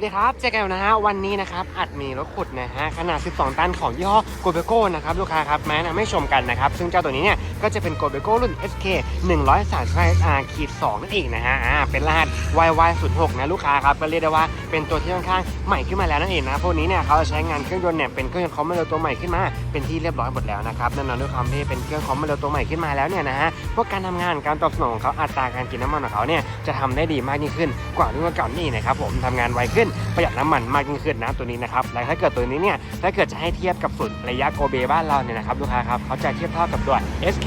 วัสดีครับเจอกันนะฮะวันนี้นะครับอัดมีรถขุดนะฮะขนาด 12 ตันของยี่ห้อโกเบโก้นะครับลูกค้าครับแม้นะไม่ชมกันนะครับ ซึ่งเจ้าตัวนี้เนี่ยก็จะเป็นโกเบโก้รุ่น SK 135 SR ขีด2นั่นเองนะฮะอ่าเป็นรหัส YY06 นะลูกค้าครับก็เรียกได้ว่า เป็นตัวที่ค่อนข้างใหม่ขึ้นมาแล้วนั่นเองนะพวกนี้เนี่ยเขาจะใช้งานเครื่องยนต์เนี่ยเป็นเครื่องยนต์คอมมานโดตัวใหม่ขึ้นมาเป็นที่เรียบร้อยหมดแล้วนะครับแน่นอนด้วยความที่เป็นเครื่องคอมมานโดตัวใหม่ขึ้นมาแล้วเนี่ยนะฮะพวกการทำงานการตอบสนองของเขาอัตราการกินน้ำมันของเขาเนี่ยจะทำได้ดีมากยิ่งขึ้น กว่ารุ่นเก่านี่นะครับผมทำงานไวขึ้นประหยัดน้ำมันมากยิ่งขึ้นนะตัวนี้นะครับและถ้าเกิดตัวนี้เนี่ยถ้าเกิดจะให้เทียบกับสุดระยะโกเบบ้านเราเนี่ยนะครับลูกค้าครับเขาจะเทียบเท่ากับตัว SK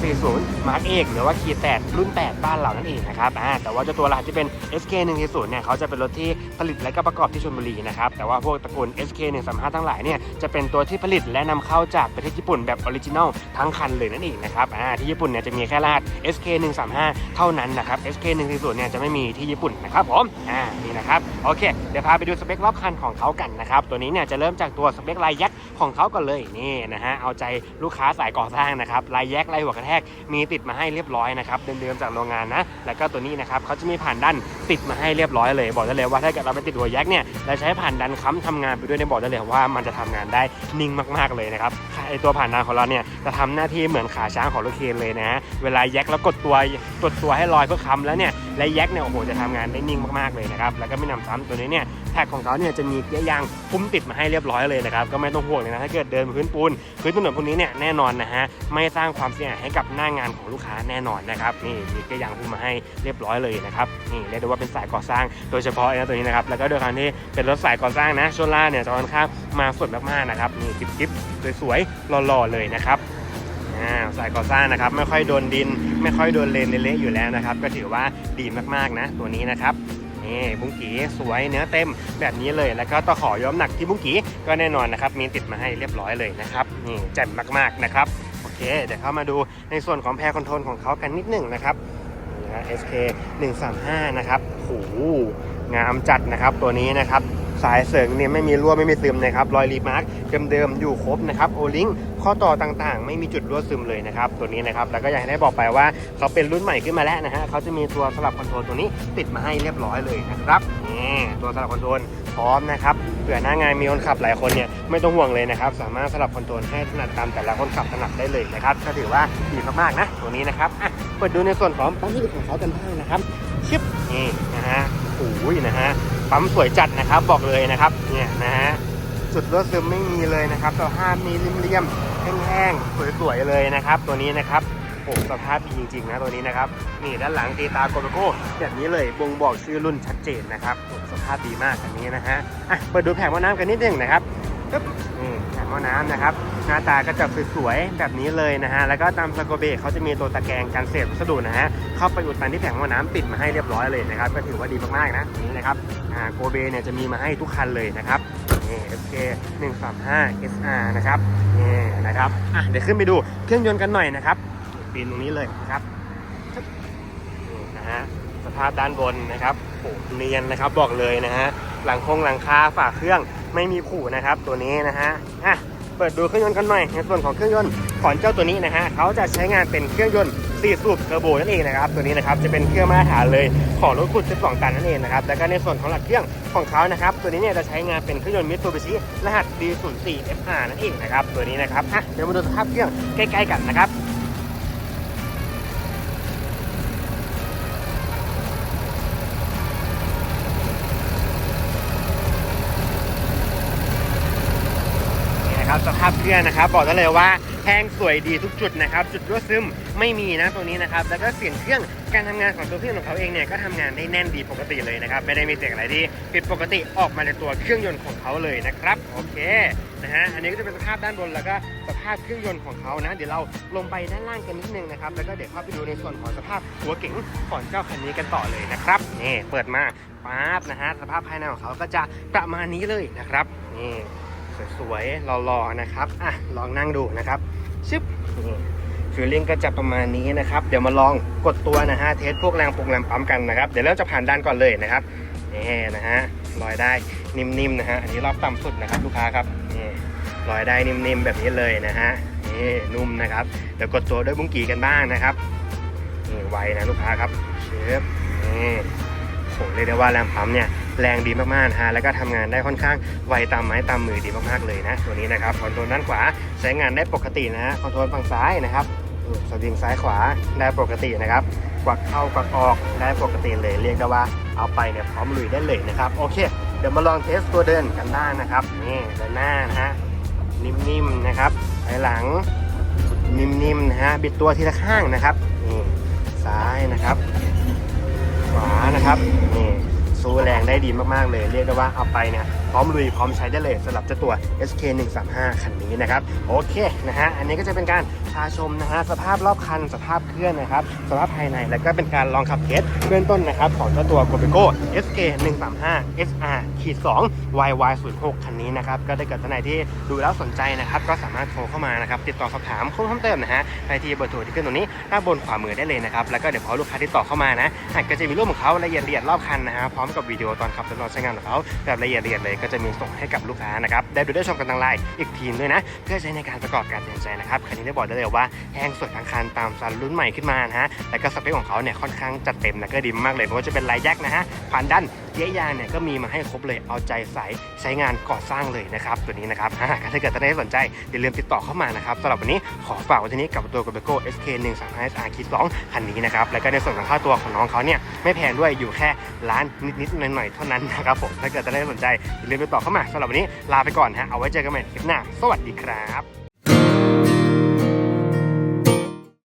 140 Mark เอกหรือว่าคีแตดรุ่น 8 บ้านเรานั่นเองนะครับอ่าแต่ว่าเจ้าตัวรหัสที่เป็น SK 140เนี่ยเขาจะเป็นรถที่ผลิตและก็ประกอบที่ชลบุรีนะครับ แต่ว่าพวกตระกูล SK 135ทั้งหลายเนี่ยจะเป็นตัวที่ผลิตและนำเข้าจากประเทศญี่ปุ่นแบบออริจินอลทั้งคันเลยนั่นเองนะครับอ่าที่ญี่ปุ่นเนี่ยจะมีแค่รหัส SK 135เท่านั้นนะครับ SK 140เนี่ยจะไม่มีที่ญี่ปุ่นนะครับผมอ่านี่นะครับโอเคเดี๋ยวพาไปดูสเปครอบคันของเขากันนะครับตัวนี้เนี่ยจะเริ่มจากตัวสเปคลายแยกของเขากันเลยนี่นะฮะเอาใจลูกค้าสายก่อสร้างนะครับลายแยกลายหัวกระแทกมีติดมาให้เรียบร้อยนะครับเดิมๆจากโรงงานนะแล้วก็ตัวนี้นะครับเขาจะมีผ่านดันติดมาให้เรียบร้อยเลย บอกได้เลยว่าถ้าเกิดเราไปติดหัวแยกเนี่ยเราใช้ผ่านดันค้ำทำงานไปด้วยในบอกได้เลยว่ามันจะทำงานได้นิ่งมากๆเลยนะครับไอตัวผ่านดันของเราเนี่ยจะทำหน้าที่เหมือนขาช้างของรถเคนเลยนะเวลาแยกแล้วกดตัวกดตัวให้ลอยเพื่อค้ำแล้วเนี่ยและแยกเนี่ยโอ้โหจะทำงานได้นิ่งมากๆเลยนะครับแล้วก็ไม่นำซ้ำตัวนี้เนี่ย ท็กของเขาเนี่ยจะมีเกียร์ยางคุ้มติดมาให้เรียบร้อยเลยนะครับก็ไม่ต้องห่วงเลยนะถ้าเกิดเดินบนพื้นปูนพื้นถนนพวกนี้เนี่ยแน่นอนนะฮะไม่สร้างความเสียหายให้กับหน้างานของลูกค้าแน่นอนนะครับนี่มีเกียร์ยางคุ้มมาให้เรียบร้อยเลยนะครับนี่เรียกได้ว่าเป็นสายก่อสร้างโดยเฉพาะนะตัวนี้นะครับแล้วก็ด้วยความที่เป็นรถสายก่อสร้างนะช่วงล่างเนี่ยจะค่อนข้างมาสดมากๆนะครับนี่กิ๊บๆสวยๆหล่อๆเลยนะครับสายก่อสร้างนะครับไม่ค่อยโดนดิน ไม่ค่อยโดนเลนเละๆอยู่แล้วนะครับ ก็ถือว่าดีมากๆนะ ตัวนี้นะครับ นี่บุ้งกีสวยเนื้อเต็มแบบนี้เลย แล้วก็ตะขอย้อมหนักที่บุ้งกีก็แน่นอนนะครับ มีติดมาให้เรียบร้อยเลยนะครับ นี่แจ่มมากๆนะครับ โอเค เดี๋ยวเข้ามาดูในส่วนของแพรคอนโทรลของเขากันนิดหนึ่งนะครับนี่นะ SK 135 นะครับโหงามจัดนะครับตัวนี้นะครับ สายเสริงเนี่ยไม่มีรั่วไม่มีซึมนะครับรอยรีมาร์กเดิมๆอยู่ครบนะครับโอลิงข้อต่อต่างๆ ไม่มีจุดรั่วซึมเลยนะครับตัวนี้นะครับแล้วก็อย่างที่ได้บอกไปว่าเขาเป็นรุ่นใหม่ขึ้นมาแล้วนะฮะเขาจะมีตัวสลับคอนโทรลตัวนี้ติดมาให้เรียบร้อยเลยนะครับนี่ตัวสลับคอนโทรลพร้อมนะครับเผื่อหน้างานมีคนขับหลายคนเนี่ยไม่ต้องห่วงเลยนะครับสามารถสลับคอนโทรลให้ถนัดตามแต่ละคนขับถนัดได้เลยนะครับก็ถือว่าดีมากๆนะตัวนี้นะครับอะเปิดดูในส่วนของปั๊มที่ของเขากันบ้างนะครับชิปนี่นะฮะโอ้ยนะฮะ ปั๊มสวยจัดนะครับบอกเลยนะครับเนี่ยนะฮะจุดรั่วซึมไม่มีเลยนะครับสภาพมีเรียมๆแห้งๆสวยๆเลยนะครับ ตัวนี้นะครับโอ้สภาพดีจริงๆนะตัวนี้นะครับนี่ด้านหลังตีตาโกโลโก้แบบนี้เลยบ่งบอกชื่อรุ่นชัดเจนนะครับสภาพดีมากอันนี้นะฮะอะเปิดดูแผงว่าน้ำกันนิดนึงนะครับปึ๊บ หม้อน้ำนะครับ หน้าตาก็จะสวยๆแบบนี้เลยนะฮะ แล้วก็ตามสโกเบเขาจะมีตัวตะแกรงกันเศษวัสดุนะฮะ เข้าไปอุดตันที่แผงหม้อน้ำติดมาให้เรียบร้อยเลยนะครับ ก็ถือว่าดีมากๆนะนี่นะครับอ่าโกเบเนี่ยจะมีมาให้ทุกคันเลยนะครับนี่ FK 135 SR นะครับนี่นะครับอะเดี๋ยวขึ้นไปดูเครื่องยนต์กันหน่อยนะครับปีนตรงนี้เลยนะครับนี่นะฮะสภาพด้านบนนะครับโอ้เนียนนะครับบอกเลยนะฮะหลังคงหลังคาฝาเครื่อง ไม่มีผูนะครับตัวนี้นะฮะอะเปิดดูเครื่องยนต์กันหน่อยในส่วนของเครื่องยนต์ของเจ้าตัวนี้นะฮะเขาจะใช้งานเป็นเครื่องยนต์4สูบเทอร์โบนั่นเองนะครับตัวนี้นะครับจะเป็นเครื่องมาตรฐานเลยของรถขุด12ตันนั่นเองนะครับแล้วก็ในส่วนของหลักเครื่องของเขานะครับตัวนี้เนี่ยจะใช้งานเป็นเครื่องยนต์มิตซูบิชิรหัส D04 FR นั่นเองนะครับตัวนี้นะครับอะเดี๋ยวมาดูสภาพเครื่องใกล้ๆกันนะครับ ครับสภาพเครื่องนะครับ บอกได้เลยว่าแห้งสวยดีทุกจุดนะครับ จุดรั่วซึมไม่มีนะตัวนี้นะครับ แล้วก็เสียงเครื่องการทำงานของตัวเครื่องของเขาเองเนี่ยก็ทำงานได้แน่นดีปกติเลยนะครับ ไม่ได้มีเสียงอะไรที่ผิดปกติออกมาจากตัวเครื่องยนต์ของเขาเลยนะครับ โอเคนะฮะ อันนี้ก็จะเป็นสภาพด้านบนแล้วก็สภาพเครื่องยนต์ของเขานะ เดี๋ยวเราลงไปด้านล่างกันนิดนึงนะครับ แล้วก็เดี๋ยวเข้าไปดูในส่วนของสภาพหัวเก๋งของเจ้าคันนี้กันต่อเลยนะครับ นี่เปิดมาปั๊บนะฮะ สภาพภายในของเขาก็จะประมาณนี้เลยนะครับ นี่ สวยๆหล่อๆนะครับอะลองนั่งดูนะครับชึบนี่ฟิลลิ่งก็จะประมาณนี้นะครับ เดี๋ยวมาลองกดตัวนะฮะเทสพวกแรงปรุงแรงปั๊มกันนะครับ เดี๋ยวเริ่มจะผ่านด้านก่อนเลยนะครับนี่นะฮะลอยได้นิ่มๆนะฮะอันนี้รอบต่ำสุดนะครับลูกค้าครับนี่ลอยได้นิ่มๆแบบนี้เลยนะฮะนี่นุ่มนะครับเดี๋ยวกดตัวด้วยบุ้งกีกันบ้างนะครับนี่ไวนะลูกค้าครับเชฟนี่ หเรียกได้ว่าแรงปั๊มเนี่ยแรงดีมากๆนะฮะแล้วก็ทำงานได้ค่อนข้างไวตามไม้ตามมือดีมากๆเลยนะ ตัวนี้นะครับคอนโทรลด้านขวาใช้งานได้ปกตินะฮะคอนโทรลฝั่งซ้ายนะครับสวิงซ้ายขวาได้ปกตินะครับกวักเข้ากวักออกได้ปกติเลยเรียกได้ว่าเอาไปเนี่ยพร้อมลุยได้เลยนะครับโอเค เดี๋ยวมาลองเทสตัวเดินกันได้นะครับนี่เดินหน้านะฮะนิ่มๆนะครับไปหลังนิ่มๆนะฮะบิดตัวทีละข้างนะครับนี่ซ้ายนะครับ ขวานะครับนี่สู้แรงได้ดีมากๆเลย เรียกได้ว่าเอาไปเนี่ยพร้อมลุยพร้อมใช้ได้เลยสำหรับเจ้าตัว SK 135คันนี้นะครับโอเคนะฮะอันนี้ก็จะเป็นการพาชมนะฮะสภาพรอบคัน สภาพเครื่องนะครับสภาพภายในแล้วก็เป็นการลองขับเทสเบื้องต้นนะครับของเจ้าตัว g o b e g o SK 135 SR ขีด2 YY 0 6คันนี้นะครับก็ได้เกิดท่านไหนที่ดูแล้วสนใจนะครับก็สามารถโทรเข้ามานะครับติดต่อสอบถามข้อมูลเพิ่มเติมนะฮะไปที่เบอร์โทรที่ขึ้นตรงนี้ด้านบนขวามือได้เลยนะครับแล้วก็เดี๋ยวพอลูกค้าที่ต่อเข้ามานะอะก็จะมีรูปของเขาละเอียดละเอียดรอบคันนะฮะพร้อมกับวิดีโอตอนขับทดลองใช้งานของเขาแบบละเอียดละเอียดเลยก็จะมีส่งให้กับลูกค้านะครับได้ดูได้ชมกันทางไลน์อีกทีมด้วยนะ เพื่อใช้ในการประกอบการตัดสินใจนะครับคันนี้ได้บอกได้เลยว่าแห้งสวยทั้งคันตามซันรุ่นใหม่ขึ้นมานะฮะแล้วก็สเปคของเขาเนี่ยค่อนข้างจัดเต็มและก็ดีมากเลยเพราะว่าจะเป็นลายแยกนะฮะผ่านด้าน เยร์ยางเนี่ยก็มีมาให้ครบเลยเอาใจใส่ใช้งานก่อสร้างเลยนะครับตัวนี้นะครับถ้าเกิดท่านใดสนใจอย่าลืมติดต่อเข้ามานะครับสำหรับวันนี้ขอฝากไว้ที่นี้กับตัว g o b e g o SK 1 3 5 SR คิด2คันนี้นะครับแล้วก็ในส่วนของค่าตัวของน้องเขาเนี่ยไม่แพงด้วยอยู่แค่ล้านนิดๆหน่อยๆเท่านั้นนะครับผมถ้าเกิดท่านใดสนใจอย่าลืมติดต่อเข้ามาสำหรับวันนี้ลาไปก่อนฮะเอาไว้เจอกันใหม่คลิปหน้า สวัสดีครับ